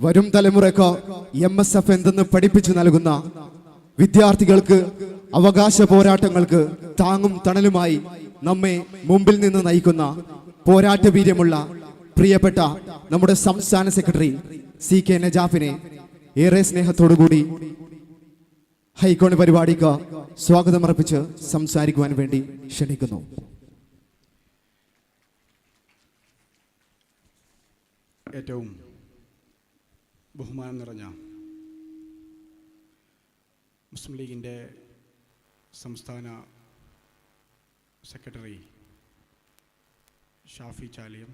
വരും തലമുറയ്ക്ക് M S F എന്തെന്ന് പഠിപ്പിച്ചു നൽകുന്ന വിദ്യാർത്ഥികൾക്ക് അവകാശ പോരാട്ടങ്ങൾക്ക് താങ്ങും തണലുമായി നമ്മെ മുമ്പിൽ നിന്ന് നയിക്കുന്ന പോരാട്ട വീര്യമുള്ള പ്രിയപ്പെട്ട നമ്മുടെ സംസ്ഥാന സെക്രട്ടറി സി കെ നജാഫിനെ ഏറെ സ്നേഹത്തോടുകൂടി ഹൈക്കോടതി പരിപാടിക്ക് സ്വാഗതമർപ്പിച്ച് സംസാരിക്കുവാൻ വേണ്ടി ക്ഷണിക്കുന്നു. ഏറ്റവും ബഹുമാനം നിറഞ്ഞ മുസ്ലിം ലീഗിന്റെ സംസ്ഥാന secretary Shafi Chaliyam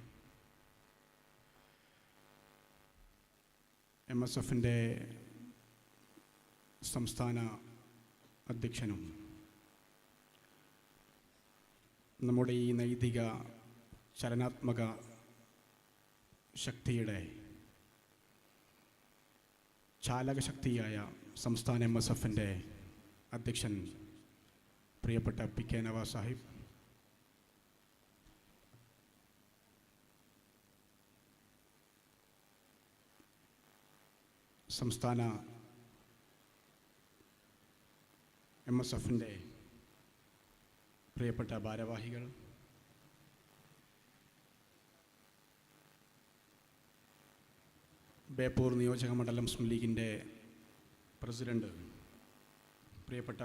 M S എഫിന്റെ സംസ്ഥാന അധ്യക്ഷനും നമ്മുടെ ഈ നൈതിക ചലനാത്മക ശക്തിയുടെ ചാലകശക്തിയായ സംസ്ഥാന എം എസ് എഫിന്റെ അധ്യക്ഷൻ പ്രിയപ്പെട്ട പി കെ നവാസ് സാഹിബ്. സംസ്ഥാന എം എസ് എഫിന്റെ പ്രിയപ്പെട്ട ഭാരവാഹികൾ ബേപ്പൂർ നിയോജക മണ്ഡലം മുസ്ലിം ലീഗിന്റെ പ്രസിഡന്റ് പ്രിയപ്പെട്ട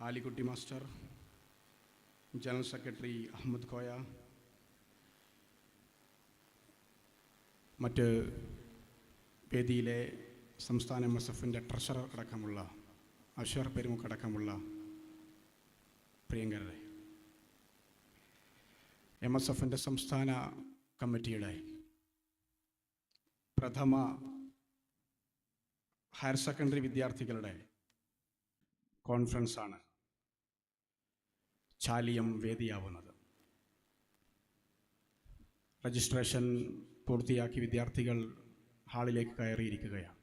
Alikutty master general secretary Ahammed Koya മറ്റ് വേദിയിലെ സംസ്ഥാന എം എസ് എഫിന്റെ ട്രഷറർ അടക്കമുള്ള അഷർ പെരുമുഖ് അടക്കമുള്ള പ്രിയങ്കരരെ എം എസ് എഫിന്റെ സംസ്ഥാന കമ്മിറ്റിയുടെ പ്രഥമ ഹയർ സെക്കൻഡറി വിദ്യാർത്ഥികളുടെ കോൺഫറൻസാണ് ചാലിയം വേദിയാവുന്നത്. രജിസ്ട്രേഷൻ പൂർത്തിയാക്കി വിദ്യാർത്ഥികൾ ഹാളിലേക്ക് കയറിയിരിക്കുകയാണ്.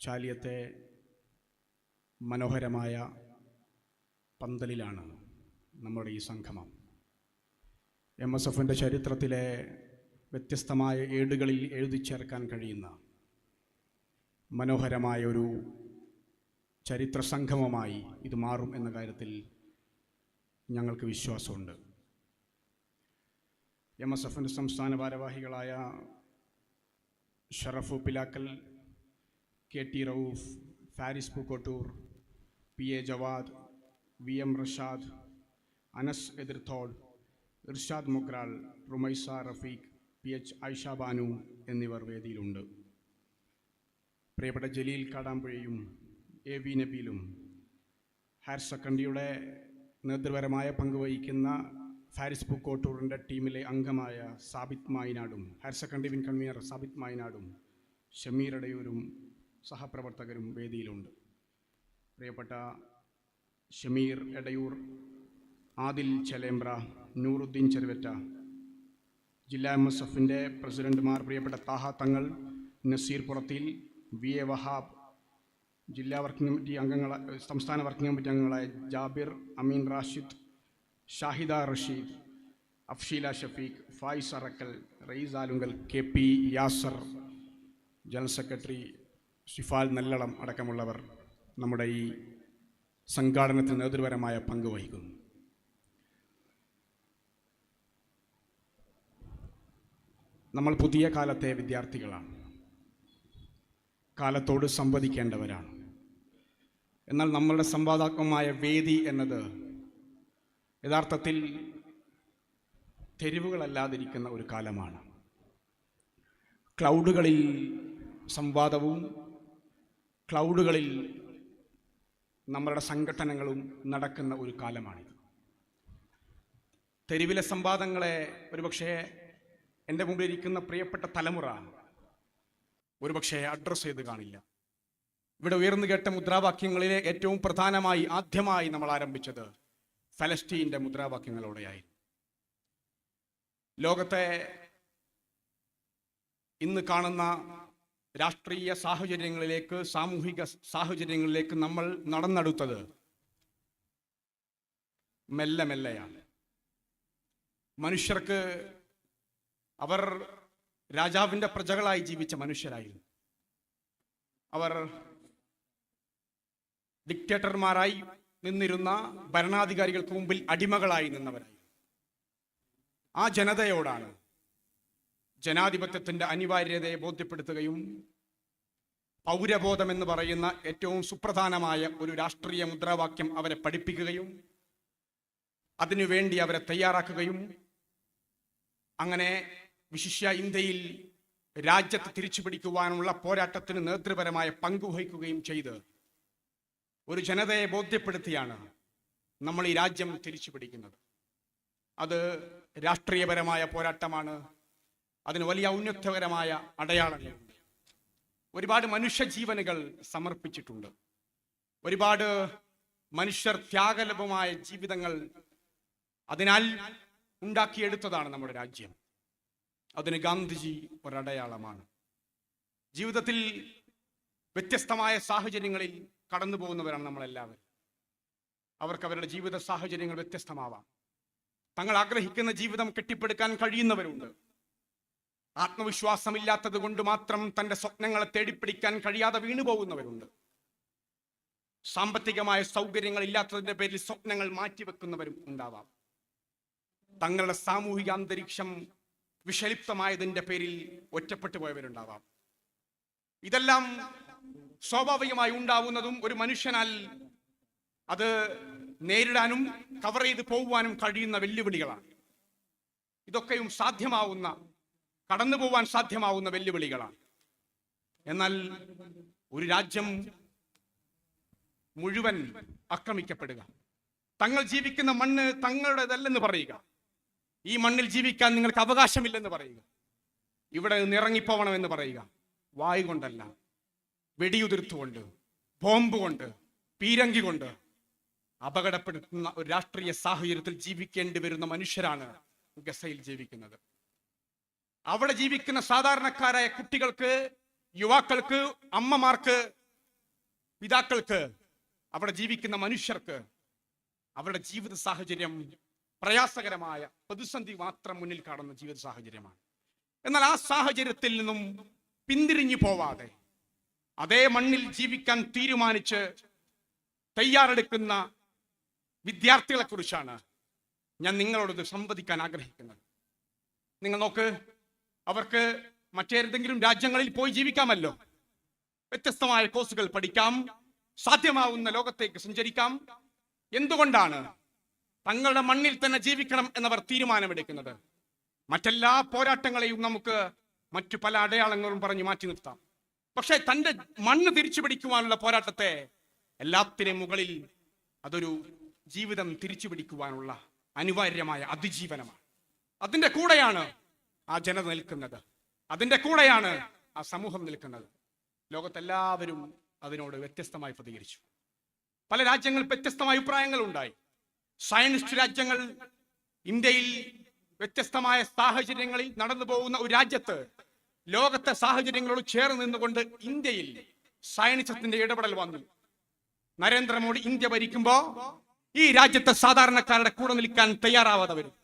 ചാലിയത്തെ മനോഹരമായ പന്തലിലാണ് നമ്മുടെ ഈ സംഗമം. എം എസ് എഫിന്റെ ചരിത്രത്തിലെ വ്യത്യസ്തമായ ഏടുകളിൽ എഴുതി ചേർക്കാൻ കഴിയുന്ന മനോഹരമായ ഒരു ചരിത്ര സംഗമമായി ഇത് മാറും എന്ന കാര്യത്തിൽ ഞങ്ങൾക്ക് വിശ്വാസമുണ്ട്. എം എസ് എഫിന്റെ സംസ്ഥാന ഭാരവാഹികളായ Sharafu Pilakkal K T Rauf Faris Pookkottur P A Jawad V M Rashad Anas Ethirthol Irshad Mukral Rumaisa Rafeeq P H Aisha Banu എന്നിവർ വേദിയിലുണ്ട്. പ്രിയപ്പെട്ട ജലീൽ കാടാമ്പുഴയും എ വി നബീലും ഹയർ സെക്കൻഡറിയുടെ നേതൃപരമായ പങ്കുവഹിക്കുന്ന ഫാരിസ് പൂക്കോട്ടൂറിന്റെ ടീമിലെ അംഗമായ Sabith മായിനാടും higher secondary wing convener Sabith മായിനാടും Shameer അടയൂരും സഹപ്രവർത്തകരും വേദിയിലുണ്ട്. പ്രിയപ്പെട്ട ഷമീർ എടയൂർ ആദിൽ ചെലേമ്പ്ര നൂറുദ്ദീൻ ചെറുവറ്റ. ജില്ലാ എം എസ് എഫിന്റെ പ്രസിഡന്റുമാർ പ്രിയപ്പെട്ട താഹ തങ്ങൾ നസീർ പുറത്തിൽ വി എ വഹാബ് ജില്ലാ വർക്കിംഗ് കമ്മിറ്റി അംഗങ്ങൾ സംസ്ഥാന വർക്കിംഗ് കമ്മിറ്റി അംഗങ്ങളായ Jabir Ameen Rashid Shahida Rasheed Afsheela Shafeeq Faiz Arakkal Raees Alungal K P Yasir general secretary Shifal Nallalam അടക്കമുള്ളവർ നമ്മുടെ ഈ സംഘാടനത്തിന് നേതൃപരമായ പങ്ക് വഹിക്കുന്നു. നമ്മൾ പുതിയ കാലത്തെ വിദ്യാർത്ഥികളാണ്. കാലത്തോട് സംവദിക്കേണ്ടവരാണ്. എന്നാൽ നമ്മളുടെ സംവാദാത്മകമായ വേദി എന്നത് യഥാർത്ഥത്തിൽ തെരുവുകളല്ലാതിരിക്കുന്ന ഒരു കാലമാണ്. ക്ലൗഡുകളിൽ സംവാദവും ക്ലൗഡുകളിൽ നമ്മളുടെ സംഘടനകളും നടക്കുന്ന ഒരു കാലമാണിത്. തെരുവിലെ സംവാദങ്ങളെ ഒരുപക്ഷെ എന്റെ മുമ്പിൽ ഇരിക്കുന്ന പ്രിയപ്പെട്ട തലമുറ ഒരുപക്ഷെ അഡ്രസ്സ് ചെയ്ത് കാണില്ല. ഇവിടെ ഉയർന്നു കേട്ട മുദ്രാവാക്യങ്ങളിലെ ഏറ്റവും പ്രധാനമായി ആദ്യമായി നമ്മൾ ആരംഭിച്ചത് ഫലസ്റ്റീന്റെ മുദ്രാവാക്യങ്ങളോടെയായി ലോകത്തെ ഇന്ന് കാണുന്ന രാഷ്ട്രീയ സാഹചര്യങ്ങളിലേക്ക് സാമൂഹിക സാഹചര്യങ്ങളിലേക്ക് നമ്മൾ നടന്നെടുത്തത് മെല്ലെ മെല്ലെയാണ്. മനുഷ്യർക്ക് അവർ രാജാവിന്റെ പ്രജകളായി ജീവിച്ച മനുഷ്യരായിരുന്നു. അവർ ഡിക്റ്റേറ്റർമാരായി നിന്നിരുന്ന ഭരണാധികാരികൾക്ക് മുമ്പിൽ അടിമകളായി നിന്നവരായി. ആ ജനതയോടാണ് ജനാധിപത്യത്തിന്റെ അനിവാര്യതയെ ബോധ്യപ്പെടുത്തുകയും പൗരബോധം എന്ന് പറയുന്ന ഏറ്റവും സുപ്രധാനമായ ഒരു രാഷ്ട്രീയ മുദ്രാവാക്യം അവരെ പഠിപ്പിക്കുകയും അതിനുവേണ്ടി അവരെ തയ്യാറാക്കുകയും അങ്ങനെ വിശിഷ്യ ഇന്ത്യയിൽ രാജ്യത്ത് തിരിച്ചു പിടിക്കുവാനുള്ള പോരാട്ടത്തിന് നേതൃപരമായ പങ്കുവഹിക്കുകയും ചെയ്ത് ഒരു ജനതയെ ബോധ്യപ്പെടുത്തിയാണ് നമ്മൾ ഈ രാജ്യം തിരിച്ചു പിടിക്കുന്നത് അത് രാഷ്ട്രീയപരമായ പോരാട്ടമാണ്. അതിന് വലിയ ഔന്നത്യകരമായ അടയാളങ്ങളുണ്ട് ഒരുപാട് മനുഷ്യജീവനുകൾ സമർപ്പിച്ചിട്ടുണ്ട്. ഒരുപാട് മനുഷ്യർ ത്യാഗലഭമായ ജീവിതങ്ങൾ അതിനാൽ ഉണ്ടാക്കിയെടുത്തതാണ് നമ്മുടെ രാജ്യം. അതിന് ഗാന്ധിജി ഒരടയാളമാണ്. ജീവിതത്തിൽ വ്യത്യസ്തമായ സാഹചര്യങ്ങളിൽ കടന്നു പോകുന്നവരാണ് നമ്മളെല്ലാവരും. അവർക്ക് അവരുടെ ജീവിത സാഹചര്യങ്ങൾ വ്യത്യസ്തമാവാം. തങ്ങൾ ആഗ്രഹിക്കുന്ന ജീവിതം കെട്ടിപ്പടുക്കാൻ കഴിയുന്നവരുണ്ട്. ആത്മവിശ്വാസമില്ലാത്തത് കൊണ്ട് മാത്രം തന്റെ സ്വപ്നങ്ങളെ തേടിപ്പിടിക്കാൻ കഴിയാതെ വീണുപോകുന്നവരുണ്ട് സാമ്പത്തികമായ സൗകര്യങ്ങൾ ഇല്ലാത്തതിന്റെ പേരിൽ സ്വപ്നങ്ങൾ മാറ്റിവെക്കുന്നവരും ഉണ്ടാവാം. തങ്ങളുടെ സാമൂഹിക അന്തരീക്ഷം വിഷലിപ്തമായതിന്റെ പേരിൽ ഒറ്റപ്പെട്ടു പോയവരുണ്ടാവാം. ഇതെല്ലാം സ്വാഭാവികമായി ഉണ്ടാവുന്നതും ഒരു മനുഷ്യനാൽ അത് നേരിടാനും കവർ ചെയ്ത് പോകുവാനും കഴിയുന്ന വെല്ലുവിളികളാണ്. ഇതൊക്കെയും സാധ്യമാവുന്ന കടന്നു പോവാൻ സാധ്യമാവുന്ന വെല്ലുവിളികളാണ്. എന്നാൽ ഒരു രാജ്യം മുഴുവൻ ആക്രമിക്കപ്പെടുക തങ്ങൾ ജീവിക്കുന്ന മണ്ണ് തങ്ങളുടേതല്ലെന്ന് പറയുക ഈ മണ്ണിൽ ജീവിക്കാൻ നിങ്ങൾക്ക് അവകാശമില്ലെന്ന് പറയുക. ഇവിടെ നിന്ന് ഇറങ്ങിപ്പോവണമെന്ന് പറയുക. വായു കൊണ്ടല്ല. വെടിയുതിർത്തുകൊണ്ട് ബോംബ് കൊണ്ട് പീരങ്കി കൊണ്ട് അപകടപ്പെടുത്തുന്ന ഒരു രാഷ്ട്രീയ സാഹചര്യത്തിൽ ജീവിക്കേണ്ടി വരുന്ന മനുഷ്യരാണ് ഗസയിൽ ജീവിക്കുന്നത്. അവിടെ ജീവിക്കുന്ന സാധാരണക്കാരായ കുട്ടികൾക്ക് യുവാക്കൾക്ക് അമ്മമാർക്ക് പിതാക്കൾക്ക് അവിടെ ജീവിക്കുന്ന മനുഷ്യർക്ക് അവരുടെ ജീവിത സാഹചര്യം പ്രയാസകരമായ പ്രതിസന്ധി മാത്രം മുന്നിൽ കാണുന്ന ജീവിത സാഹചര്യമാണ്. എന്നാൽ ആ സാഹചര്യത്തിൽ നിന്നും പിന്തിരിഞ്ഞു പോവാതെ അതേ മണ്ണിൽ ജീവിക്കാൻ തീരുമാനിച്ച് തയ്യാറെടുക്കുന്ന വിദ്യാർത്ഥികളെ കുറിച്ചാണ് ഞാൻ നിങ്ങളോട് സംവദിക്കാൻ ആഗ്രഹിക്കുന്നത്. നിങ്ങൾ നോക്ക് അവർക്ക് മറ്റേതെങ്കിലും രാജ്യങ്ങളിൽ പോയി ജീവിക്കാമല്ലോ. വ്യത്യസ്തമായ കോഴ്സുകൾ പഠിക്കാം സാധ്യമാവുന്ന ലോകത്തേക്ക് സഞ്ചരിക്കാം. എന്തുകൊണ്ടാണ് തങ്ങളുടെ മണ്ണിൽ തന്നെ ജീവിക്കണം എന്നവർ തീരുമാനമെടുക്കുന്നത്. മറ്റെല്ലാ പോരാട്ടങ്ങളെയും നമുക്ക് മറ്റു പല അടയാളങ്ങളും പറഞ്ഞു മാറ്റി നിർത്താം. പക്ഷേ തന്റെ മണ്ണ് തിരിച്ചു പിടിക്കുവാനുള്ള പോരാട്ടത്തെ എല്ലാത്തിനും മുകളിൽ അതൊരു ജീവിതം തിരിച്ചു പിടിക്കുവാനുള്ള അനിവാര്യമായ അതിജീവനമാണ്. അതിന്റെ കൂടെയാണ് ആ ജനത നിൽക്കുന്നത്. അതിന്റെ കൂടെയാണ് ആ സമൂഹം നിൽക്കുന്നത്. ലോകത്തെല്ലാവരും അതിനോട് വ്യത്യസ്തമായി പ്രതികരിച്ചു. പല രാജ്യങ്ങളിൽ വ്യത്യസ്തമായ അഭിപ്രായങ്ങൾ ഉണ്ടായി സയനിസ്റ്റ് രാജ്യങ്ങൾ ഇന്ത്യയിൽ വ്യത്യസ്തമായ സാഹചര്യങ്ങളിൽ നടന്നു പോകുന്ന ഒരു രാജ്യത്ത് ലോകത്തെ സാഹചര്യങ്ങളോട് ചേർന്ന് നിന്നുകൊണ്ട് ഇന്ത്യയിൽ സയനിസത്തിന്റെ ഇടപെടൽ വന്നു. നരേന്ദ്രമോദി ഇന്ത്യ ഭരിക്കുമ്പോ ഈ രാജ്യത്തെ സാധാരണക്കാരുടെ കൂടെ നിൽക്കാൻ തയ്യാറാവാതെ വരും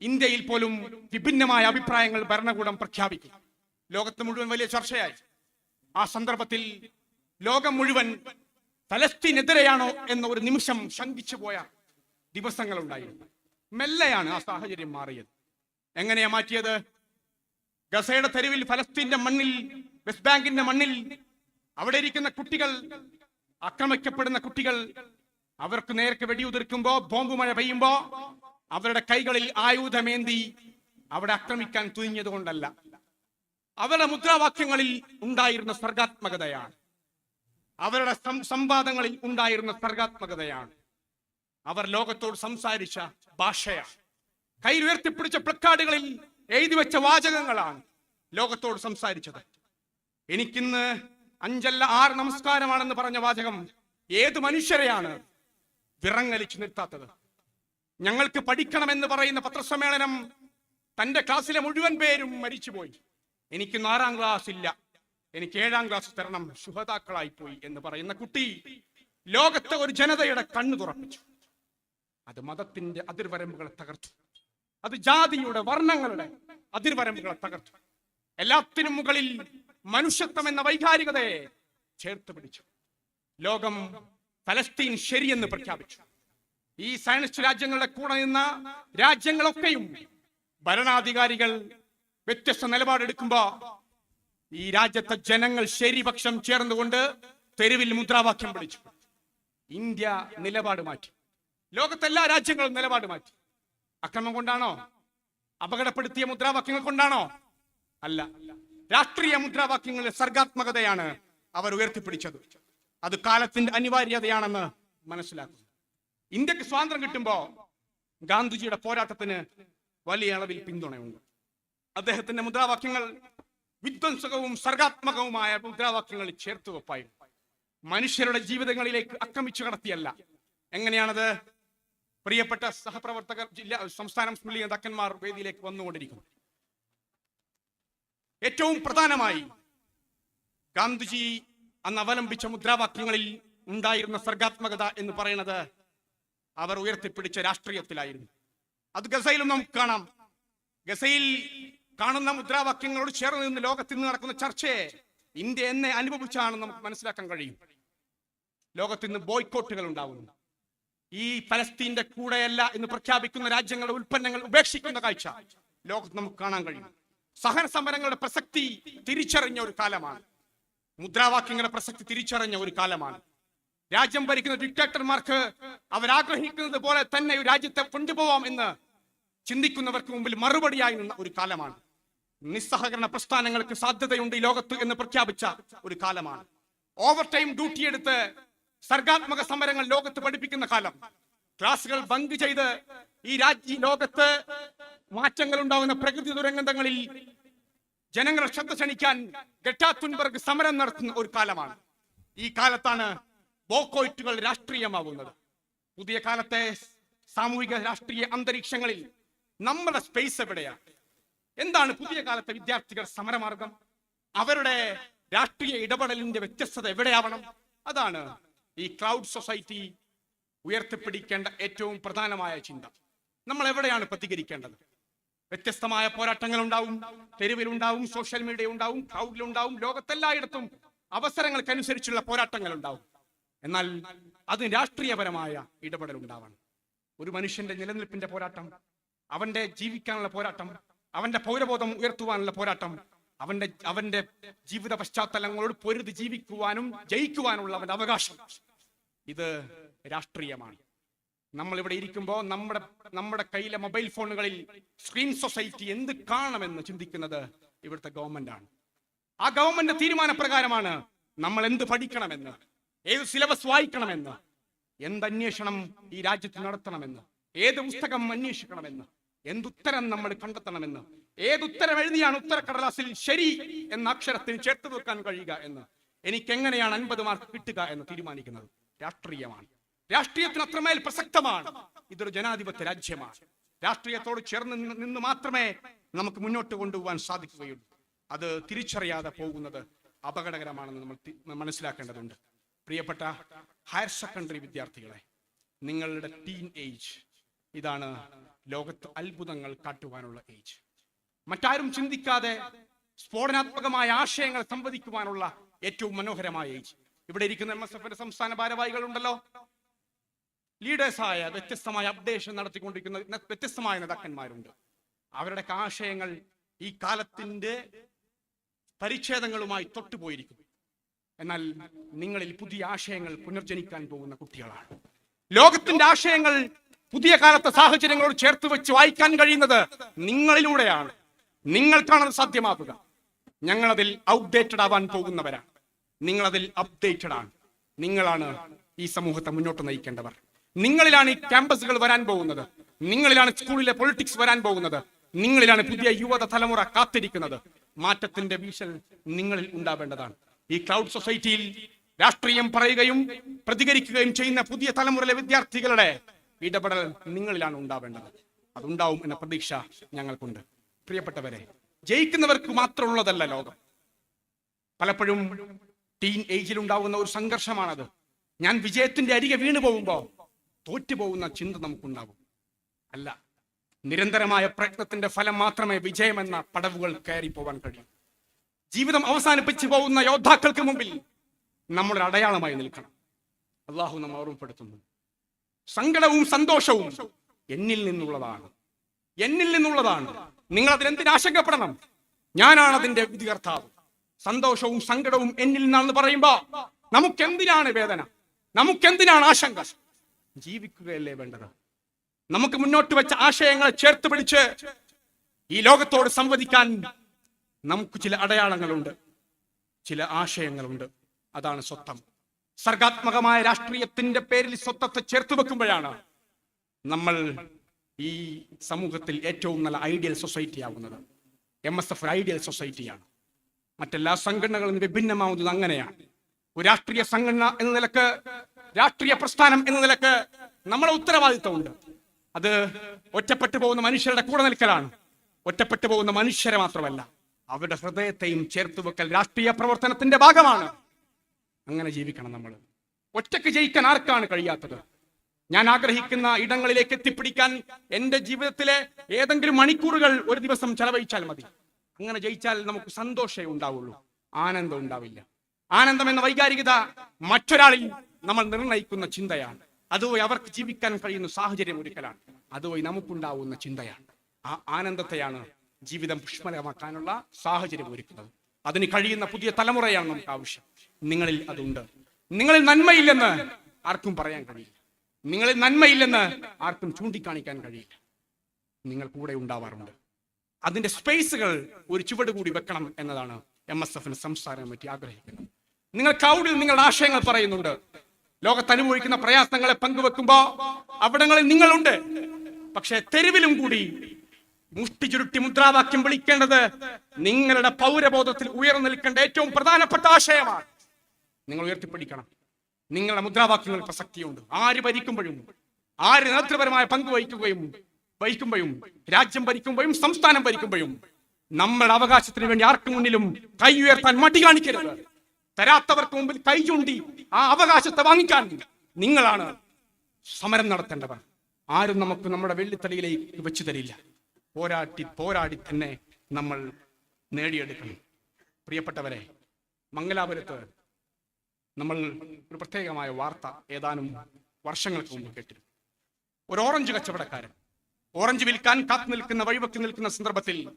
ഇന്ത്യയിൽ പോലും വിഭിന്നമായ അഭിപ്രായങ്ങൾ ഭരണകൂടം പ്രഖ്യാപിക്കും. ലോകത്ത് മുഴുവൻ വലിയ ചർച്ചയായി. ആ സന്ദർഭത്തിൽ ലോകം മുഴുവൻ ഫലസ്തീനെതിരെയാണോ എന്ന ഒരു നിമിഷം ശങ്കിച്ചു പോയ ദിവസങ്ങൾ ഉണ്ടായിരുന്നു മെല്ലെയാണ് ആ സാഹചര്യം മാറിയത്. എങ്ങനെയാ മാറ്റിയത്? ഗസയുടെ തെരുവിൽ ഫലസ്തീന്റെ മണ്ണിൽ വെസ്റ്റ് ബാങ്കിന്റെ മണ്ണിൽ അവിടെ ഇരിക്കുന്ന കുട്ടികൾ ആക്രമിക്കപ്പെടുന്ന കുട്ടികൾ അവർക്ക് നേർക്ക് വെടിയുതിർക്കുമ്പോ ബോംബ് മഴ പെയ്യുമ്പോ അവരുടെ കൈകളിൽ ആയുധമേന്തി അവിടെ ആക്രമിക്കാൻ തുനിഞ്ഞത് കൊണ്ടല്ല. അവരുടെ മുദ്രാവാക്യങ്ങളിൽ ഉണ്ടായിരുന്ന സർഗാത്മകതയാണ്. അവരുടെ സംവാദങ്ങളിൽ ഉണ്ടായിരുന്ന സർഗാത്മകതയാണ്. അവർ ലോകത്തോട് സംസാരിച്ച ഭാഷയാണ്. കയ്യിൽ ഉയർത്തിപ്പിടിച്ച പ്ലക്കാർഡുകളിൽ എഴുതി വെച്ച വാചകങ്ങളാണ് ലോകത്തോട് സംസാരിച്ചത്. എനിക്കിന്ന് അഞ്ചല്ല ആറ് നമസ്കാരമാണെന്ന് പറഞ്ഞ വാചകം ഏത് മനുഷ്യരെയാണ് വിറങ്ങലിച്ചു നിർത്താത്തത്? ഞങ്ങൾക്ക് പഠിക്കണമെന്ന് പറയുന്ന പത്രസമ്മേളനം തന്റെ ക്ലാസ്സിലെ മുഴുവൻ പേരും മരിച്ചുപോയി. എനിക്ക് ആറാം ക്ലാസ് ഇല്ല. എനിക്ക് ഏഴാം ക്ലാസ് തരണം ശുഹതാക്കളായി പോയി എന്ന് പറയുന്ന കുട്ടി ലോകത്തെ ഒരു ജനതയുടെ കണ്ണു തുറപ്പിച്ചു. അത് മതത്തിന്റെ അതിർവരമ്പുകളെ തകർത്തു. അത് ജാതിയുടെ വർണങ്ങളുടെ അതിർവരമ്പുകളെ തകർത്തു. എല്ലാത്തിനും മുകളിൽ മനുഷ്യത്വം എന്ന വൈകാരികതയെ ചേർത്ത് പിടിച്ചു. ലോകം ഫലസ്തീൻ ശരിയെന്ന് പ്രഖ്യാപിച്ചു. ഈ സയനിസ്റ്റ് രാജ്യങ്ങളുടെ കൂടെ നിന്ന രാജ്യങ്ങളൊക്കെയും ഭരണാധികാരികൾ വ്യത്യസ്ത നിലപാടെടുക്കുമ്പോ ഈ രാജ്യത്തെ ജനങ്ങൾ ശരിപക്ഷം ചേർന്നുകൊണ്ട് തെരുവിൽ മുദ്രാവാക്യം പിടിച്ചു ഇന്ത്യ നിലപാട് മാറ്റി. ലോകത്തെ എല്ലാ രാജ്യങ്ങളും നിലപാട് മാറ്റി. അക്രമം കൊണ്ടാണോ? അപകടപ്പെടുത്തിയ മുദ്രാവാക്യങ്ങൾ കൊണ്ടാണോ? അല്ല. രാഷ്ട്രീയ മുദ്രാവാക്യങ്ങളുടെ സർഗാത്മകതയാണ് അവർ ഉയർത്തിപ്പിടിച്ചത്. അത് കാലത്തിന്റെ അനിവാര്യതയാണെന്ന് മനസ്സിലാക്കുന്നു. ഇന്ത്യയ്ക്ക് സ്വാതന്ത്ര്യം കിട്ടുമ്പോ ഗാന്ധിജിയുടെ പോരാട്ടത്തിന് വലിയ അളവിൽ പിന്തുണയുണ്ട്. അദ്ദേഹത്തിന്റെ മുദ്രാവാക്യങ്ങൾ വിധ്വംസകവും സർഗാത്മകവുമായ മുദ്രാവാക്യങ്ങൾ ചേർത്ത് വെപ്പായി. മനുഷ്യരുടെ ജീവിതങ്ങളിലേക്ക് അക്രമിച്ചു കടത്തിയല്ല. എങ്ങനെയാണത്? പ്രിയപ്പെട്ട സഹപ്രവർത്തകർ ജില്ലാ സംസ്ഥാനം ലീഗ് നേതാക്കന്മാർ വേദിയിലേക്ക് വന്നുകൊണ്ടിരിക്കുന്നു. ഏറ്റവും പ്രധാനമായി ഗാന്ധിജി അന്ന് അവലംബിച്ച മുദ്രാവാക്യങ്ങളിൽ ഉണ്ടായിരുന്ന സർഗാത്മകത എന്ന് പറയുന്നത് അവർ ഉയർത്തിപ്പിടിച്ച രാഷ്ട്രീയത്തിലായിരുന്നു. അത് ഗസയിലും നമുക്ക് കാണാം. ഗസയിൽ കാണുന്ന മുദ്രാവാക്യങ്ങളോട് ചേർന്ന് നിന്ന് ലോകത്തിൽ നിന്ന് നടക്കുന്ന ചർച്ചയെ ഇന്ത്യ എന്നെ അനുഭവിച്ചാണ് നമുക്ക് മനസ്സിലാക്കാൻ കഴിയും. ലോകത്ത് നിന്ന് ബോയ്ക്കോട്ടുകൾ ഉണ്ടാവുന്നു. ഈ ഫലസ്തീന്റെ കൂടെയല്ല എന്ന് പ്രഖ്യാപിക്കുന്ന രാജ്യങ്ങളുടെ ഉൽപ്പന്നങ്ങൾ ഉപേക്ഷിക്കുന്ന കാഴ്ച ലോകത്ത് നമുക്ക് കാണാൻ കഴിയും. സഹന സമരങ്ങളുടെ പ്രസക്തി തിരിച്ചറിഞ്ഞ ഒരു കാലമാണ്. മുദ്രാവാക്യങ്ങളുടെ പ്രസക്തി തിരിച്ചറിഞ്ഞ ഒരു കാലമാണ്. രാജ്യം ഭരിക്കുന്ന ഡിക്റ്റേറ്റർമാർക്ക് അവരാഗ്രഹിക്കുന്നത് പോലെ തന്നെ രാജ്യത്തെ കൊണ്ടുപോവാം എന്ന് ചിന്തിക്കുന്നവർക്ക് മുമ്പിൽ മറുപടിയായി നിന്ന ഒരു കാലമാണ്. നിസ്സഹകരണ പ്രസ്ഥാനങ്ങൾക്ക് സാധ്യതയുണ്ട് ഈ ലോകത്ത് എന്ന് പ്രഖ്യാപിച്ച ഒരു കാലമാണ്. ഓവർ ടൈം ഡ്യൂട്ടി എടുത്ത് സർഗാത്മക സമരങ്ങൾ ലോകത്ത് പഠിപ്പിക്കുന്ന കാലം. ക്ലാസുകൾ ബങ്ക് ചെയ്ത് ഈ രാജ്യ ലോകത്ത് മാറ്റങ്ങൾ ഉണ്ടാകുന്ന പ്രകൃതി ദുരന്തങ്ങളിൽ ജനങ്ങളെ ശ്രദ്ധ ക്ഷണിക്കാൻ ഗട്ടാത്തുൻബർഗ് സമരം നടത്തുന്ന ഒരു കാലമാണ്. ഈ കാലത്താണ് ബോക്കോയിറ്റുകൾ രാഷ്ട്രീയമാവുന്നത്. പുതിയ കാലത്തെ സാമൂഹിക രാഷ്ട്രീയ അന്തരീക്ഷങ്ങളിൽ നമ്മുടെ സ്പേസ് എവിടെയാണ് എന്താണ് പുതിയ കാലത്തെ വിദ്യാർത്ഥികൾ സമരമാർഗം? അവരുടെ രാഷ്ട്രീയ ഇടപെടലിന്റെ വ്യത്യസ്തത എവിടെയാവണം? അതാണ് ഈ ക്ലൗഡ് സൊസൈറ്റി ഉയർത്തിപ്പിടിക്കേണ്ട ഏറ്റവും പ്രധാനമായ ചിന്ത. നമ്മൾ എവിടെയാണ് പ്രതികരിക്കേണ്ടത്? വ്യത്യസ്തമായ പോരാട്ടങ്ങൾ ഉണ്ടാവും തെരുവിലുണ്ടാവും സോഷ്യൽ മീഡിയ ഉണ്ടാവും ക്ലൗഡിലുണ്ടാവും ലോകത്തെല്ലായിടത്തും അവസരങ്ങൾക്കനുസരിച്ചുള്ള പോരാട്ടങ്ങൾ ഉണ്ടാവും എന്നാൽ അത് രാഷ്ട്രീയപരമായ ഇടപെടൽ ഉണ്ടാവണം ഒരു മനുഷ്യന്റെ നിലനിൽപ്പിന്റെ പോരാട്ടം അവന്റെ ജീവിക്കാനുള്ള പോരാട്ടം അവന്റെ പൗരബോധം ഉയർത്തുവാനുള്ള പോരാട്ടം അവന്റെ അവന്റെ ജീവിത പശ്ചാത്തലങ്ങളോട് പൊരുതി ജീവിക്കുവാനും ജയിക്കുവാനുള്ള അവന്റെ അവകാശം. ഇത് രാഷ്ട്രീയമാണ്. നമ്മൾ ഇവിടെ ഇരിക്കുമ്പോൾ നമ്മുടെ നമ്മുടെ കയ്യിലെ മൊബൈൽ ഫോണുകളിൽ സ്ക്രീൻ സൊസൈറ്റി എന്ത് കാണണമെന്ന് ചിന്തിക്കുന്നത് ഇവിടുത്തെ ഗവൺമെന്റ് ആണ് ആ ഗവൺമെന്റ് തീരുമാനപ്രകാരമാണ് നമ്മൾ എന്ത് പഠിക്കണമെന്ന് ഏത് സിലബസ് വായിക്കണമെന്ന് എന്ത് അന്വേഷണം ഈ രാജ്യത്ത് നടത്തണമെന്ന് ഏത് പുസ്തകം അന്വേഷിക്കണമെന്ന് എന്തുത്തരം നമ്മൾ കണ്ടെത്തണമെന്ന് ഏതുത്തരം എഴുതിയാണ് ഉത്തരക്കടലാസിൽ ശരി എന്ന അക്ഷരത്തിന് ചേർത്ത് വെക്കാൻ കഴിയുക എന്ന്? എനിക്ക് എങ്ങനെയാണ് അൻപത് മാർക്ക് കിട്ടുക എന്ന് തീരുമാനിക്കുന്നത്? രാഷ്ട്രീയമാണ്. രാഷ്ട്രീയത്തിന് അത്രമേൽ പ്രസക്തമാണ്. ഇതൊരു ജനാധിപത്യ രാജ്യമാണ്. രാഷ്ട്രീയത്തോട് ചേർന്ന് നിന്ന് മാത്രമേ നമുക്ക് മുന്നോട്ട് കൊണ്ടുപോകാൻ സാധിക്കുകയുള്ളൂ. അത് തിരിച്ചറിയാതെ പോകുന്നത് അപകടകരമാണെന്ന് നമ്മൾ മനസ്സിലാക്കേണ്ടതുണ്ട്. പ്രിയപ്പെട്ട ഹയർ സെക്കൻഡറി വിദ്യാർത്ഥികളെ നിങ്ങളുടെ ടീൻ ഏജ് ഇതാണ് ലോകത്ത് അത്ഭുതങ്ങൾ കാട്ടുവാനുള്ള ഏജ്. മറ്റാരും ചിന്തിക്കാതെ സ്ഫോടനാത്മകമായ ആശയങ്ങൾ സംവദിക്കുവാനുള്ള ഏറ്റവും മനോഹരമായ ഏജ്. ഇവിടെ ഇരിക്കുന്ന എം എസ് എഫിന്റെ സംസ്ഥാന ഭാരവാഹികൾ ഉണ്ടല്ലോ ലീഡേഴ്സായ വ്യത്യസ്തമായ അപ്ഡേഷൻ നടത്തിക്കൊണ്ടിരിക്കുന്ന വ്യത്യസ്തമായ നേതാക്കന്മാരുണ്ട്. അവരുടെ ആശയങ്ങൾ ഈ കാലത്തിന്റെ പരിച്ഛേദങ്ങളുമായി തൊട്ടുപോയിരിക്കുന്നു. എന്നാൽ നിങ്ങളിൽ പുതിയ ആശയങ്ങൾ പുനർജനിക്കാൻ പോകുന്ന കുട്ടികളാണ്. ലോകത്തിന്റെ ആശയങ്ങൾ പുതിയ കാലത്തെ സാഹചര്യങ്ങളോട് ചേർത്ത് വെച്ച് വായിക്കാൻ കഴിയുന്നത് നിങ്ങളിലൂടെയാണ്. നിങ്ങൾക്കാണത് സാധ്യമാക്കുക. ഞങ്ങളതിൽ ഔട്ട്ഡേറ്റഡ് ആവാൻ പോകുന്നവരാണ്. നിങ്ങളതിൽ അപ്ഡേറ്റഡ് ആണ്. നിങ്ങളാണ് ഈ സമൂഹത്തെ മുന്നോട്ട് നയിക്കേണ്ടവർ. നിങ്ങളിലാണ് ഈ ക്യാമ്പസുകൾ വരാൻ പോകുന്നത്. നിങ്ങളിലാണ് സ്കൂളിലെ പൊളിറ്റിക്സ് വരാൻ പോകുന്നത്. നിങ്ങളിലാണ് പുതിയ യുവത തലമുറ കാത്തിരിക്കുന്നത്. മാറ്റത്തിന്റെ ഭീഷൺ നിങ്ങളിൽ ഉണ്ടാവേണ്ടതാണ്. ഈ ക്ലൗഡ് സൊസൈറ്റിയിൽ രാഷ്ട്രീയം പറയുകയും പ്രതികരിക്കുകയും ചെയ്യുന്ന പുതിയ തലമുറയിലെ വിദ്യാർത്ഥികളുടെ ഇടപെടൽ നിങ്ങളിലാണ് ഉണ്ടാവേണ്ടത്. അതുണ്ടാവും എന്ന പ്രതീക്ഷ ഞങ്ങൾക്കുണ്ട്. പ്രിയപ്പെട്ടവരെ ജയിക്കുന്നവർക്ക് മാത്രമുള്ളതല്ല ലോകം. പലപ്പോഴും ടീൻ ഏജിൽ ഉണ്ടാകുന്ന ഒരു സംഘർഷമാണത്. ഞാൻ വിജയത്തിന്റെ അരികെ വീണു പോകുമ്പോ തോറ്റുപോകുന്ന ചിന്ത നമുക്കുണ്ടാകും. അല്ല നിരന്തരമായ പ്രയത്നത്തിന്റെ ഫലം മാത്രമേ വിജയമെന്ന പടവുകൾ കയറി പോവാൻ കഴിയൂ. ജീവിതം അവസാനിപ്പിച്ചു പോകുന്ന യോദ്ധാക്കൾക്ക് മുമ്പിൽ നമ്മുടെ അടയാളമായി നിൽക്കണം. അള്ളാഹു നമ്മെ ഓർമ്മപ്പെടുത്തുന്നു. സങ്കടവും സന്തോഷവും എന്നിൽ നിന്നുള്ളതാണ്. എന്നിൽ നിന്നുള്ളതാണ്. നിങ്ങൾ അതിനെന്തിനു ആശങ്കപ്പെടണം? ഞാനാണ് അതിന്റെ വിധികർത്താവ്. സന്തോഷവും സങ്കടവും എന്നിൽ നിന്നാണെന്ന് പറയുമ്പോ നമുക്കെന്തിനാണ് വേദന? നമുക്കെന്തിനാണ് ആശങ്ക? ജീവിക്കുകയല്ലേ വേണ്ടത്? നമുക്ക് മുന്നോട്ട് വെച്ച ആശയങ്ങളെ ചേർത്ത് പിടിച്ച് ഈ ലോകത്തോട് സംവദിക്കാൻ നമുക്ക് ചില അടയാളങ്ങളുണ്ട്. ചില ആശയങ്ങളുണ്ട്. അതാണ് സ്വത്തം സർഗാത്മകമായ രാഷ്ട്രീയത്തിന്റെ പേരിൽ സ്വത്തത്തെ ചേർത്ത് വെക്കുമ്പോഴാണ് നമ്മൾ ഈ സമൂഹത്തിൽ ഏറ്റവും നല്ല ഐഡിയൽ സൊസൈറ്റി ആവുന്നത്. എം എസ് എഫ് ഐഡിയൽ സൊസൈറ്റിയാണ്. മറ്റെല്ലാ സംഘടനകളും വിഭിന്നമാവുന്നത് അങ്ങനെയാണ്. ഒരു രാഷ്ട്രീയ സംഘടന എന്ന നിലയ്ക്ക് രാഷ്ട്രീയ പ്രസ്ഥാനം എന്ന നിലയ്ക്ക് നമ്മളെ ഉത്തരവാദിത്തമുണ്ട് അത് ഒറ്റപ്പെട്ടു പോകുന്ന മനുഷ്യരുടെ കൂടെ നിൽക്കലാണ്. ഒറ്റപ്പെട്ടു പോകുന്ന മനുഷ്യരെ മാത്രമല്ല അവരുടെ ഹൃദയത്തെയും ചേർത്ത് വെക്കൽ രാഷ്ട്രീയ പ്രവർത്തനത്തിന്റെ ഭാഗമാണ്. അങ്ങനെ ജീവിക്കണം നമ്മൾ ഒറ്റയ്ക്ക് ജയിക്കാൻ ആർക്കാണ് കഴിയാത്തത്? ഞാൻ ആഗ്രഹിക്കുന്ന ഇടങ്ങളിലേക്ക് എത്തിപ്പിടിക്കാൻ എന്റെ ജീവിതത്തിലെ ഏതെങ്കിലും മണിക്കൂറുകൾ ഒരു ദിവസം ചെലവഴിച്ചാൽ മതി. അങ്ങനെ ജയിച്ചാൽ നമുക്ക് സന്തോഷമേ ഉണ്ടാവുള്ളൂ. ആനന്ദം ഉണ്ടാവില്ല. ആനന്ദം എന്ന വൈകാരികത മറ്റൊരാളിൽ നമ്മൾ നിർണയിക്കുന്ന ചിന്തയാണ്. അതുവഴി അവർക്ക് ജീവിക്കാൻ കഴിയുന്ന സാഹചര്യം ഒരുക്കലാണ്. അതുവഴി നമുക്കുണ്ടാവുന്ന ചിന്തയാണ്. ആ ആനന്ദത്തെയാണ് ജീവിതം പുഷ്മലമാക്കാനുള്ള സാഹചര്യം ഒരുക്കുന്നത്. അതിന് കഴിയുന്ന പുതിയ തലമുറയാണ് നമുക്ക് ആവശ്യം. നിങ്ങളിൽ അതുണ്ട്. നിങ്ങളിൽ നന്മയില്ലെന്ന് ആർക്കും പറയാൻ കഴിയില്ല. നിങ്ങളിൽ നന്മയില്ലെന്ന് ആർക്കും ചൂണ്ടിക്കാണിക്കാൻ കഴിയില്ല. നിങ്ങൾ കൂടെ ഉണ്ടാവാറുണ്ട്. അതിന്റെ സ്പേസുകൾ ഒരു ചുവട് കൂടി വെക്കണം എന്നതാണ് എം എസ് എഫിന് സംസാരം പറ്റി ആഗ്രഹിക്കുന്നത്. നിങ്ങൾ കൗഡിൽ നിങ്ങളുടെ ആശയങ്ങൾ പറയുന്നുണ്ട്. ലോകത്ത് അനുഭവിക്കുന്ന പ്രയാസങ്ങളെ പങ്കുവെക്കുമ്പോ അവിടങ്ങളിൽ നിങ്ങളുണ്ട്. പക്ഷേ തെരുവിലും കൂടി മുഷ്ടി ചുരുട്ടി മുദ്രാവാക്യം വിളിക്കേണ്ടത് നിങ്ങളുടെ പൗരബോധത്തിൽ ഉയർന്നു നിൽക്കേണ്ട ഏറ്റവും പ്രധാനപ്പെട്ട ആശയമാണ്. നിങ്ങൾ ഉയർത്തിപ്പിടിക്കണം. നിങ്ങളുടെ മുദ്രാവാക്യങ്ങൾ പ്രസക്തിയുണ്ട്. ആര് ഭരിക്കുമ്പോഴും ആര് നേതൃപരമായ പങ്ക് വഹിക്കുകയും വഹിക്കുമ്പോഴും രാജ്യം ഭരിക്കുമ്പോഴും സംസ്ഥാനം ഭരിക്കുമ്പോഴും നമ്മുടെ അവകാശത്തിന് വേണ്ടി ആർക്കും മുന്നിലും കൈ ഉയർത്താൻ മടി കാണിക്കരുത്. തരാത്തവർക്ക് മുമ്പിൽ കൈ ചൂണ്ടി ആ അവകാശത്തെ വാങ്ങിക്കാൻ നിങ്ങളാണ് സമരം നടത്തേണ്ടവർ. ആരും നമുക്ക് നമ്മുടെ വെള്ളിത്തലയിലേക്ക് വെച്ചു തരില്ല. പോരാട്ടി പോരാടി തന്നെ നമ്മൾ നേടിയെടുക്കണം. പ്രിയപ്പെട്ടവരെ മംഗലാപുരത്ത് നമ്മൾ ഒരു പ്രത്യേകമായ വാർത്ത ഏതാനും വർഷങ്ങൾക്ക് മുമ്പ് കേട്ടിരുന്നു. ഒരു ഓറഞ്ച് കച്ചവടക്കാരൻ ഓറഞ്ച് വിൽക്കാൻ കാത്തു നിൽക്കുന്ന വഴിവെക്കി നിൽക്കുന്ന സന്ദർഭത്തിൽ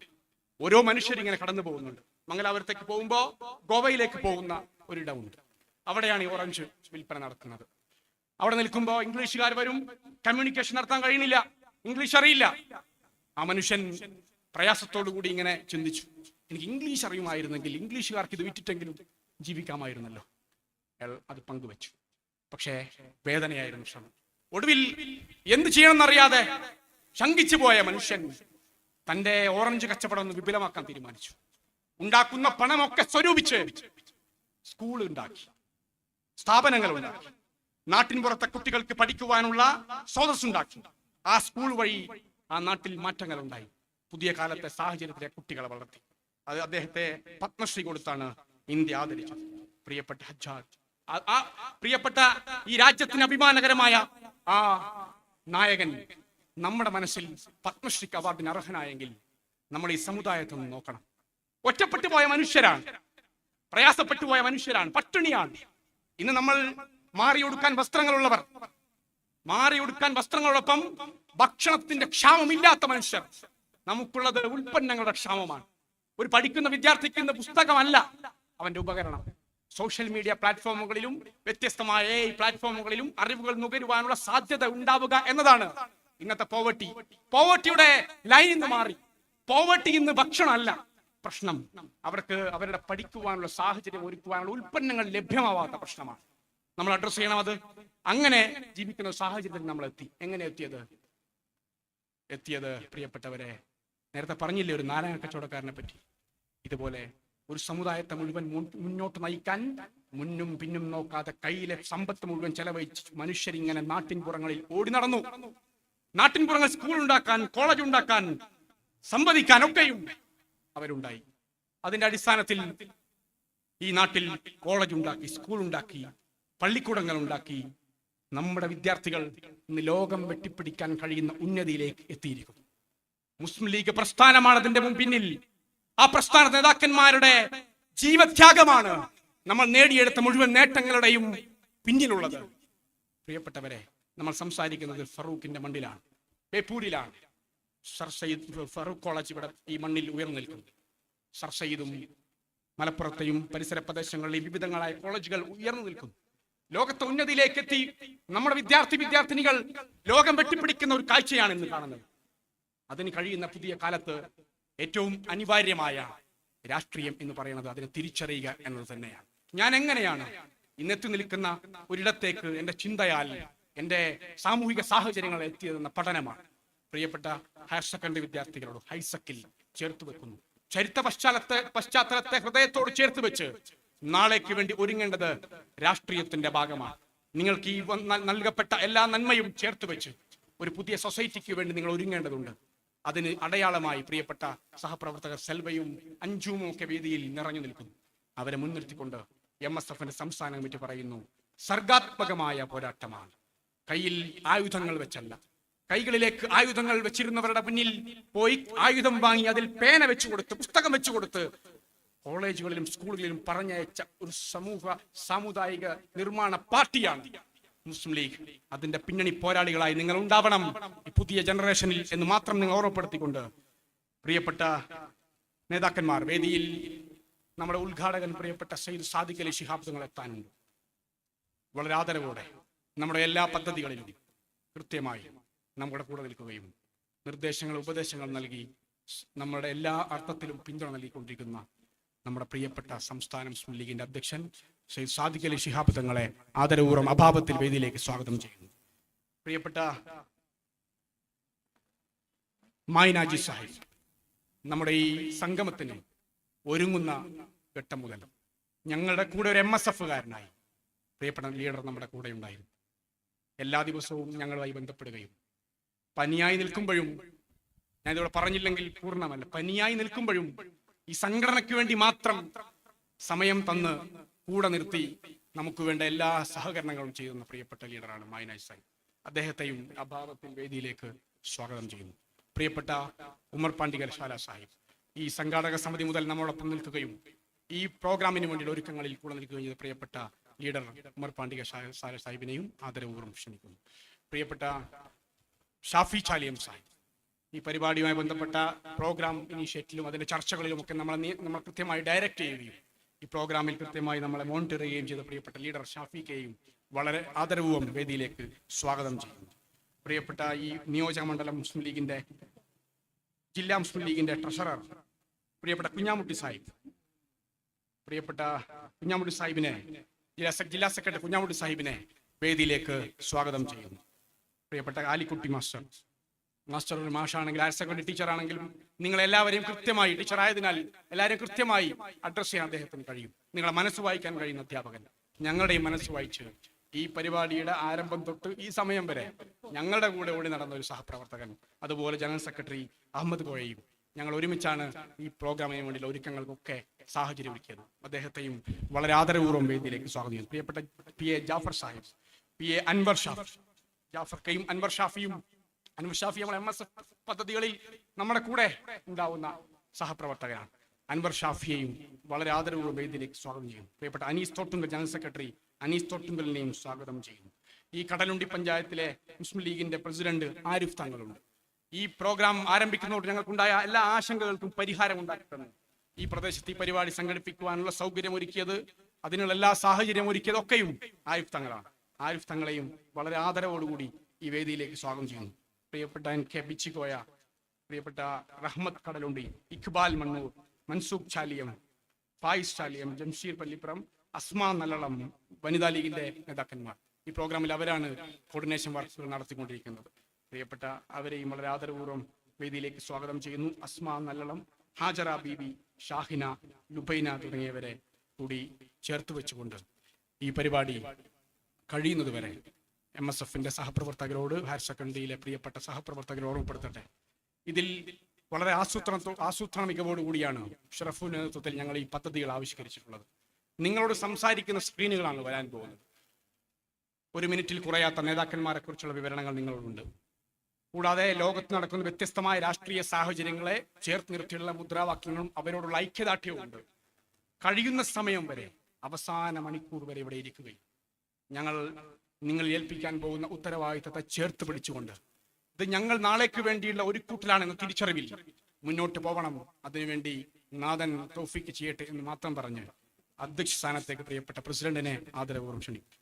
ഓരോ മനുഷ്യരിങ്ങനെ കടന്നു പോകുന്നുണ്ട്. മംഗലാപുരത്തേക്ക് പോകുമ്പോ ഗോവയിലേക്ക് പോകുന്ന ഒരിടമുണ്ട്. അവിടെയാണ് ഈ ഓറഞ്ച് വിൽപ്പന നടത്തുന്നത്. അവിടെ നിൽക്കുമ്പോ ഇംഗ്ലീഷുകാർ വരും കമ്മ്യൂണിക്കേഷൻ നടത്താൻ കഴിയുന്നില്ല ഇംഗ്ലീഷ് അറിയില്ല. ആ മനുഷ്യൻ പ്രയാസത്തോടു കൂടി ഇങ്ങനെ ചിന്തിച്ചു. എനിക്ക് ഇംഗ്ലീഷ് അറിയുമായിരുന്നെങ്കിൽ ഇംഗ്ലീഷുകാർക്ക് ഇത് വിറ്റിട്ടെങ്കിലും ജീവിക്കാമായിരുന്നല്ലോ. അത് പങ്കുവച്ചു. പക്ഷേ വേദനയായിരുന്നു ശ്രമം ഒടുവിൽ എന്ത് ചെയ്യണമെന്നറിയാതെ ശങ്കിച്ചു പോയ മനുഷ്യൻ തന്റെ ഓറഞ്ച് കച്ചവടം ഒന്ന് വിപുലമാക്കാൻ തീരുമാനിച്ചു. ഉണ്ടാക്കുന്ന പണമൊക്കെ സ്വരൂപിച്ച് സ്കൂൾ ഉണ്ടാക്കി. സ്ഥാപനങ്ങൾ ഉണ്ടാക്കി. നാട്ടിൻ പുറത്തെ കുട്ടികൾക്ക് പഠിക്കുവാനുള്ള സ്രോതസ് ഉണ്ടാക്കി ആ സ്കൂൾ വഴി ആ നാട്ടിൽ മാറ്റങ്ങൾ ഉണ്ടായി പുതിയ കാലത്തെ സാഹചര്യത്തിലെ കുട്ടികളെ വളർത്തി. അത് അദ്ദേഹത്തെ പത്മശ്രീ കൊടുത്താണ് ഇന്ത്യ ആദരിച്ചത്. പ്രിയപ്പെട്ട ഹജ്ജാജ് ആ- പ്രിയപ്പെട്ട ഈ രാജ്യത്തിന് അഭിമാനകരമായ ആ നായകൻ നമ്മുടെ മനസ്സിൽ പത്മശ്രീക്ക് അവാർഡിന് അർഹനായെങ്കിൽ നമ്മൾ ഈ സമുദായത്തെ ഒന്ന് നോക്കണം. ഒറ്റപ്പെട്ടു പോയ മനുഷ്യരാണ് പ്രയാസപ്പെട്ടു പോയ മനുഷ്യരാണ് പട്ടിണിയാണ്. ഇന്ന് നമ്മൾ മാറിയൊടുക്കാൻ വസ്ത്രങ്ങളുള്ളവർ മാറിയൊടുക്കാൻ വസ്ത്രങ്ങളോടൊപ്പം ഭക്ഷണത്തിന്റെ ക്ഷാമമില്ലാത്ത മനുഷ്യർ. നമുക്കുള്ളത് ഉൽപ്പന്നങ്ങളുടെ ക്ഷാമമാണ്. ഒരു പഠിക്കുന്ന വിദ്യാർത്ഥിക്ക് പുസ്തകമല്ല അവന്റെ ഉപകരണം. സോഷ്യൽ മീഡിയ പ്ലാറ്റ്ഫോമുകളിലും വ്യത്യസ്തമായ AI പ്ലാറ്റ്ഫോമുകളിലും അറിവുകൾ നുകരുവാനുള്ള സാധ്യത ഉണ്ടാവുക എന്നതാണ് ഇന്നത്തെ പോവർട്ടി. പോവർട്ടിയുടെ ലൈൻ ഇന്ന് മാറി. പോവർട്ടി ഇന്ന് ഭക്ഷണമല്ല പ്രശ്നം. അവർക്ക് അവരുടെ പഠിക്കുവാനുള്ള സാഹചര്യം ഒരുക്കുവാനുള്ള ഉൽപ്പന്നങ്ങൾ ലഭ്യമാവാത്ത പ്രശ്നമാണ്. നമ്മൾ അഡ്രസ് ചെയ്യണം അത്. അങ്ങനെ ജീവിക്കുന്ന സാഹചര്യത്തിൽ നമ്മൾ എത്തി. എങ്ങനെ എത്തിയത്? എത്തിയത് പ്രിയപ്പെട്ടവരെ നേരത്തെ പറഞ്ഞില്ലേ ഒരു നാരായണ കച്ചവടക്കാരനെ പറ്റി? ഇതുപോലെ ഒരു സമുദായത്തെ മുഴുവൻ മുന്നോട്ട് നയിക്കാൻ മുന്നും പിന്നും നോക്കാതെ കയ്യിലെ സമ്പത്ത് മുഴുവൻ ചെലവഴിച്ച് മനുഷ്യരിങ്ങനെ നാട്ടിൻപുറങ്ങളിൽ ഓടി നടന്നു. നാട്ടിൻപുറങ്ങൾ സ്കൂൾ ഉണ്ടാക്കാൻ കോളേജ് ഉണ്ടാക്കാൻ സംവദിക്കാൻ ഒക്കെയും അവരുണ്ടായി. അതിന്റെ അടിസ്ഥാനത്തിൽ ഈ നാട്ടിൽ കോളേജ് ഉണ്ടാക്കി സ്കൂൾ ഉണ്ടാക്കി പള്ളിക്കൂടങ്ങൾ ഉണ്ടാക്കി നമ്മുടെ വിദ്യാർത്ഥികൾ ഇന്ന് ലോകം വെട്ടിപ്പിടിക്കാൻ കഴിയുന്ന ഉന്നതിയിലേക്ക് എത്തിയിരിക്കുന്നു. മുസ്ലിം ലീഗ് പ്രസ്ഥാനമാണ് അതിന്റെ മുമ്പിന്നിൽ ആ പ്രസ്ഥാന നേതാക്കന്മാരുടെ ജീവത്യാഗമാണ് നമ്മൾ നേടിയെടുത്ത മുഴുവൻ നേട്ടങ്ങളുടെയും പിന്നിലുള്ളത്. പ്രിയപ്പെട്ടവരെ നമ്മൾ സംസാരിക്കുന്നത് ഫറൂഖിന്റെ മണ്ണിലാണ് ബേപ്പൂരിലാണ്. സർ സയ്യിദ് ഫറൂഖ് കോളേജ് ഇവിടെ ഈ മണ്ണിൽ ഉയർന്നു നിൽക്കുന്നു. സർ സയ്യിദും മലപ്പുറത്തെയും പരിസര പ്രദേശങ്ങളിലെയും വിവിധങ്ങളായ കോളേജുകൾ ഉയർന്നു നിൽക്കുന്നു. ലോകത്തെ ഉന്നതിയിലേക്ക് എത്തി നമ്മുടെ വിദ്യാർത്ഥി വിദ്യാർത്ഥിനികൾ ലോകം വെട്ടിപ്പിടിക്കുന്ന ഒരു കാഴ്ചയാണ് ഇന്ന് കാണുന്നത്. അതിന് കഴിയുന്ന പുതിയ കാലത്ത് ഏറ്റവും അനിവാര്യമായ രാഷ്ട്രീയം എന്ന് പറയുന്നത് അതിനെ തിരിച്ചറിയുക എന്നത് തന്നെയാണ്. ഞാൻ എങ്ങനെയാണ് ഇന്നെത്തി നിൽക്കുന്ന ഒരിടത്തേക്ക് എന്റെ ചിന്തയാൽ എന്റെ സാമൂഹിക സാഹചര്യങ്ങൾ എത്തിയതെന്ന പഠനമാണ്. പ്രിയപ്പെട്ട ഹയർ സെക്കൻഡറി വിദ്യാർത്ഥികളോട് ഹൈസക്കിൽ ചേർത്ത് വെക്കുന്നു. ചരിത്ര പശ്ചാത്തലത്തെ പശ്ചാത്തലത്തെ ഹൃദയത്തോട് ചേർത്ത് വെച്ച് നാളേക്ക് വേണ്ടി ഒരുങ്ങേണ്ടത് രാഷ്ട്രീയത്തിന്റെ ഭാഗമാണ്. നിങ്ങൾക്ക് ഈ നൽ- നൽകപ്പെട്ട എല്ലാ നന്മയും ചേർത്ത് വെച്ച് ഒരു പുതിയ സൊസൈറ്റിക്ക് വേണ്ടി നിങ്ങൾ ഒരുങ്ങേണ്ടതുണ്ട്. അതിന് അടയാളമായി പ്രിയപ്പെട്ട സഹപ്രവർത്തകർ സെൽവയും അഞ്ചുവും ഒക്കെ വേദിയിൽ നിറഞ്ഞു നിൽക്കുന്നു. അവരെ മുൻനിർത്തിക്കൊണ്ട് എം എസ് എഫിന്റെ സംസ്ഥാന കമ്മിറ്റി പറയുന്നു സർഗാത്മകമായ പോരാട്ടമാണ്. കയ്യിൽ ആയുധങ്ങൾ വെച്ചല്ല. കൈകളിലേക്ക് ആയുധങ്ങൾ വെച്ചിരുന്നവരുടെ മുന്നിൽ പോയി ആയുധം വാങ്ങി അതിൽ പേന വെച്ചു കൊടുത്ത് പുസ്തകം വെച്ചു കൊടുത്ത് കോളേജുകളിലും സ്കൂളുകളിലും പറഞ്ഞയച്ച ഒരു സമൂഹ സാമുദായിക നിർമ്മാണ പാർട്ടിയാണ് മുസ്ലിം ലീഗ് അതിന്റെ പിന്നണി പോരാളികളായി നിങ്ങൾ ഉണ്ടാവണം ഈ പുതിയ ജനറേഷനിൽ എന്ന് മാത്രം നിങ്ങൾ ഓർമ്മപ്പെടുത്തിക്കൊണ്ട് പ്രിയപ്പെട്ട നേതാക്കന്മാർ വേദിയിൽ നമ്മുടെ ഉദ്ഘാടകൻ പ്രിയപ്പെട്ട സയ്യിദ് സാദിഖ് അലി ശിഹാബ് തങ്ങൾ എത്താനുണ്ട്. വളരെ ആദരവോടെ നമ്മുടെ എല്ലാ പദ്ധതികളിലും കൃത്യമായി നമ്മുടെ കൂടെ നിൽക്കുകയും നിർദ്ദേശങ്ങൾ ഉപദേശങ്ങൾ നൽകി നമ്മുടെ എല്ലാ അർത്ഥത്തിലും പിന്തുണ നൽകിക്കൊണ്ടിരിക്കുന്ന നമ്മുടെ പ്രിയപ്പെട്ട സംസ്ഥാന മുസ്ലിം ലീഗിന്റെ അധ്യക്ഷൻ ശ്രീ സാദിഖ് അലി ശിഹാബ് തങ്ങളെ ആദരപൂർവം അഭാവത്തിൽ വേദിയിലേക്ക് സ്വാഗതം ചെയ്യുന്നു. പ്രിയപ്പെട്ട മായനാജി സാഹിബ് നമ്മുടെ ഈ സംഗമത്തിന് ഒരുങ്ങുന്ന ഘട്ടം മുതൽ ഞങ്ങളുടെ കൂടെ ഒരു എം എസ് എഫുകാരനായി പ്രിയപ്പെട്ട ലീഡർ നമ്മുടെ കൂടെ ഉണ്ടായിരുന്നു. എല്ലാ ദിവസവും ഞങ്ങളുമായി ബന്ധപ്പെടുകയും പനിയായി നിൽക്കുമ്പോഴും ഞാനിതിവിടെ പറഞ്ഞില്ലെങ്കിൽ പൂർണമല്ല പനിയായി നിൽക്കുമ്പോഴും ഈ സംഘടനയ്ക്ക് വേണ്ടി മാത്രം സമയം തന്ന് കൂടെ നിർത്തി നമുക്ക് വേണ്ട എല്ലാ സഹകരണങ്ങളും ചെയ്യുന്ന പ്രിയപ്പെട്ട ലീഡറാണ് മൈനായ് സാഹിബ് അദ്ദേഹത്തെയും അഭാവത്തിൽ വേദിയിലേക്ക് സ്വാഗതം ചെയ്യുന്നു. പ്രിയപ്പെട്ട ഉമർ പാണ്ഡികർ ശാല സാഹിബ് ഈ സംഘാടക സമിതി മുതൽ നമ്മോടൊപ്പം നിൽക്കുകയും ഈ പ്രോഗ്രാമിന് വേണ്ടിയുള്ള ഒരുക്കങ്ങളിൽ കൂടെ നിൽക്കുകയും ചെയ്ത പ്രിയപ്പെട്ട ലീഡർ ഉമർ പാണ്ഡിക ഷാ- സാഹിബിനെയും ആദരപൂർവം ക്ഷണിക്കുന്നു. പ്രിയപ്പെട്ട ഷാഫി ചാലിയം സാഹിബ് ഈ പരിപാടിയുമായി ബന്ധപ്പെട്ട പ്രോഗ്രാം ഇനീഷ്യേറ്റിലും അതിന്റെ ചർച്ചകളിലും ഒക്കെ നമ്മളെ നമ്മൾ കൃത്യമായി ഡയറക്റ്റ് ചെയ്യുകയും ഈ പ്രോഗ്രാമിൽ കൃത്യമായി നമ്മളെ മോണിറ്റർ ചെയ്യുകയും ചെയ്ത പ്രിയപ്പെട്ട ലീഡർ ഷാഫിക്കെയും വളരെ ആദരവും വേദിയിലേക്ക് സ്വാഗതം ചെയ്യുന്നു. പ്രിയപ്പെട്ട ഈ നിയോജക മണ്ഡലം മുസ്ലിം ലീഗിന്റെ ജില്ലാ മുസ്ലിം ലീഗിന്റെ ട്രഷറർ പ്രിയപ്പെട്ട കുഞ്ഞാമുട്ടി സാഹിബ്. പ്രിയപ്പെട്ട കുഞ്ഞാമുട്ടി സാഹിബിനെ ജില്ലാ ജില്ലാ സെക്രട്ടറി കുഞ്ഞാമുട്ടി സാഹിബിനെ വേദിയിലേക്ക് സ്വാഗതം ചെയ്യുന്നു. പ്രിയപ്പെട്ട ആലിക്കുട്ടി മാസ്റ്റർ മാസ്റ്റർ ഒരു മാഷാണെങ്കിൽ ഹയർ സെക്കൻഡറി ടീച്ചർ ആണെങ്കിലും നിങ്ങൾ എല്ലാവരെയും കൃത്യമായി ടീച്ചർ ആയതിനാൽ എല്ലാവരെയും കൃത്യമായി അഡ്രസ്സ് ചെയ്യാൻ അദ്ദേഹത്തിന് കഴിയും. നിങ്ങളെ മനസ്സ് വായിക്കാൻ കഴിയുന്ന അധ്യാപകൻ. ഞങ്ങളുടെയും മനസ്സ് വായിച്ച് ഈ പരിപാടിയുടെ ആരംഭം തൊട്ട് ഈ സമയം വരെ ഞങ്ങളുടെ കൂടെ ഓടി നടന്ന ഒരു സഹപ്രവർത്തകൻ അതുപോലെ ജനറൽ സെക്രട്ടറി അഹമ്മദ് കോഴയും ഞങ്ങൾ ഒരുമിച്ചാണ് ഈ പ്രോഗ്രാമിന് വേണ്ടിയുള്ള ഒരുക്കങ്ങൾക്കൊക്കെ സാഹചര്യം ഒരുക്കിയത് അദ്ദേഹത്തെയും വളരെ ആദരപൂർവം വേദിയിലേക്ക് സ്വാഗതം ചെയ്യുന്നു. പ്രിയപ്പെട്ട P A Jafar Sahib P A Anwar Shaf Jafar കയും അൻവർ ഷാഫിയും അൻവർ ഷാഫി നമ്മൾ എം എസ് എഫ് പദ്ധതികളിൽ നമ്മുടെ കൂടെ ഉണ്ടാവുന്ന സഹപ്രവർത്തകരാണ്. അൻവർ ഷാഫിയെയും വളരെ ആദരവുള്ള വേദിയിലേക്ക് സ്വാഗതം ചെയ്യുന്നു പ്രിയപ്പെട്ട അനീസ് തോട്ടുങ്കൽ ജനറൽ സെക്രട്ടറി അനീസ് തോട്ടുങ്കലിനെയും സ്വാഗതം ചെയ്യുന്നു ഈ കടലുണ്ടി പഞ്ചായത്തിലെ മുസ്ലിം ലീഗിന്റെ പ്രസിഡന്റ് ആരിഫ് തങ്ങളുണ്ട് ഈ പ്രോഗ്രാം ആരംഭിക്കുന്നതോട് ഞങ്ങൾക്കുണ്ടായ എല്ലാ ആശങ്കകൾക്കും പരിഹാരം ഉണ്ടാക്കിത്തന്നു ഈ പ്രദേശത്ത് ഈ പരിപാടി സംഘടിപ്പിക്കുവാനുള്ള സൗകര്യം ഒരുക്കിയത് അതിനുള്ള എല്ലാ സാഹചര്യം ഒരുക്കിയതൊക്കെയും ആരിഫ് തങ്ങളാണ് ആരിഫ് തങ്ങളെയും വളരെ ആദരവോടുകൂടി ഈ വേദിയിലേക്ക് സ്വാഗതം ചെയ്യുന്നു. പ്രിയപ്പെട്ട എൻ കെ ബിച്ചിക്കോയ പ്രിയപ്പെട്ട റഹ്മത്ത് കടലുണ്ടി ഇഖ്ബാൽ മണ്ണൂർ മൻസൂഖ് ചാലിയം ഫായിസ് ചാലിയം ജംഷീർ പള്ളിപ്പുറം അസ്മാ നല്ലളം വനിതാ ലീഗിന്റെ നേതാക്കന്മാർ. ഈ പ്രോഗ്രാമിൽ അവരാണ് കോർഡിനേഷൻ വർക്കുകൾ നടത്തിക്കൊണ്ടിരിക്കുന്നത്. പ്രിയപ്പെട്ട അവരെയും വളരെ ആദരപൂർവം വേദിയിലേക്ക് സ്വാഗതം ചെയ്യുന്നു. അസ്മാ നല്ലളം ഹാജറ ബീബി ഷാഹിന ലുബൈന തുടങ്ങിയവരെ കൂടി ചേർത്ത് വെച്ചുകൊണ്ട് ഈ പരിപാടി കഴിയുന്നതുവരെ എം എസ് എഫിന്റെ സഹപ്രവർത്തകരോട് ഹയർ സെക്കൻഡറിയിലെ പ്രിയപ്പെട്ട സഹപ്രവർത്തകരോട് ഓർമ്മപ്പെടുത്തട്ടെ ഇതിൽ വളരെ ആസൂത്രണ ആസൂത്രണ മികവോടുകൂടിയാണ് ഷറഫു നേതൃത്വത്തിൽ ഞങ്ങൾ ഈ പദ്ധതികൾ ആവിഷ്കരിച്ചിട്ടുള്ളത്. നിങ്ങളോട് സംസാരിക്കുന്ന സ്ക്രീനുകളാണ് വരാൻ പോകുന്നത്. ഒരു മിനിറ്റിൽ കുറയാത്ത നേതാക്കന്മാരെ കുറിച്ചുള്ള വിവരണങ്ങൾ നിങ്ങളോടുണ്ട്. കൂടാതെ ലോകത്ത് നടക്കുന്ന വ്യത്യസ്തമായ രാഷ്ട്രീയ സാഹചര്യങ്ങളെ ചേർത്ത് നിർത്തിയുള്ള മുദ്രാവാക്യങ്ങളും അവരോടുള്ള ഐക്യദാർഢ്യവും ഉണ്ട്. കഴിയുന്ന സമയം വരെ അവസാന മണിക്കൂർ വരെ ഇവിടെ ഇരിക്കുകയും ഞങ്ങൾ നിങ്ങൾ ഏൽപ്പിക്കാൻ പോകുന്ന ഉത്തരവാദിത്തത്തെ ചേർത്ത് പിടിച്ചുകൊണ്ട്. ഇത് ഞങ്ങൾ നാളേക്ക് വേണ്ടിയുള്ള ഒരു കൂട്ടിലാണെന്ന് തിരിച്ചറിവിൽ മുന്നോട്ട് പോകണം അതിനുവേണ്ടി നാഥൻ തോഫിക്ക് ചെയ്യട്ടെ എന്ന് മാത്രം പറഞ്ഞ് അധ്യക്ഷ സ്ഥാനത്തേക്ക് പ്രിയപ്പെട്ട പ്രസിഡന്റിനെ ആദരപൂർവം ക്ഷണിക്കും